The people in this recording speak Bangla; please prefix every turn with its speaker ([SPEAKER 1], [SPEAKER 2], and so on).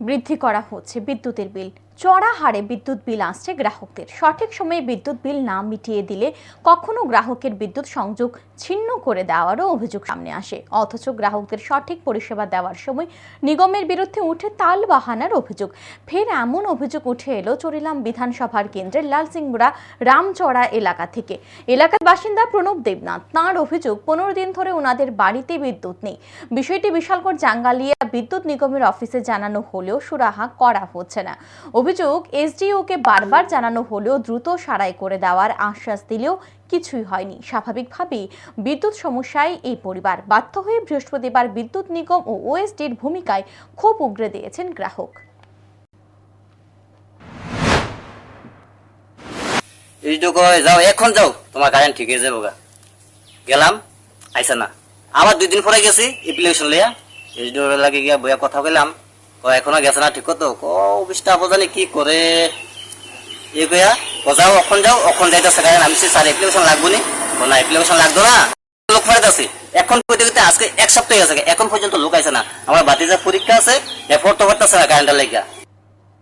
[SPEAKER 1] বৃদ্ধি করা হচ্ছে বিদ্যুতের বিল। চড়া হারে বিদ্যুৎ বিল আসছে গ্রাহকদের। সঠিক সময়ে বিদ্যুৎ বিল না মিটিয়ে দিলে কখনো গ্রাহকের বিদ্যুৎ সংযোগ ছিন্ন করে দেওয়ারও অভিযোগ সামনে আসে। অথচ গ্রাহকদের সঠিক পরিষেবা দেওয়ার সময় নিগমের বিরুদ্ধে উঠে তাল বাহানার অভিযোগ। ফের এমন অভিযোগ উঠে এলো চরিলাম বিধানসভার কেন্দ্রের লালসিংড়া রামচড়া এলাকা থেকে। এলাকার বাসিন্দা প্রণব দেবনাথ, তাঁর অভিযোগ, পনেরো দিন ধরে ওনাদের বাড়িতে বিদ্যুৎ নেই। বিষয়টি বিশালগড় জাঙ্গালিয়া বিদ্যুৎ নিগমের অফিসে জানানো হলেও সুরাহা করা হচ্ছে না। অভিযোগ, এসডিওকে বারবার জানানো হলেও দ্রুত সারাই করে দেওয়ার আশ্বাস দিলেও কিছুই হয়নি। স্বাভাবিকভাবেই বিদ্যুৎ সমস্যায় এই পরিবার বাধ্য হয়ে বৃহস্পতিবার বিদ্যুৎ নিগম ও ওএসডির ভূমিকায় ক্ষোভ উগরে দিয়েছেন গ্রাহক।
[SPEAKER 2] যাও, এখন যাও। তোমার কারেন্ট ঠিক হয়ে যাব গেলাম, আইসা না। আবার দুই দিন পরে গেছি এপ্লিকেশন লিয়া এইটু লাগে গিয়া বইয়া কথা কইলাম। এখনও গেছে না, ঠিক তো জানি কি করে? এ কয়া ও যাও, অখন যাও, অখন আমি স্যার অ্যাপ্লিকেশন লাগবো নি। ও অ্যাপ্লিকেশন লাগতো না। লোক আছে এখন আজকে এক সপ্তাহ গেছে, এখন পর্যন্ত লোক আইছে না। আমার বাতিজার পরীক্ষা আছে এফোর্ট তো করতেছে না কারেন্টের লাগিয়া।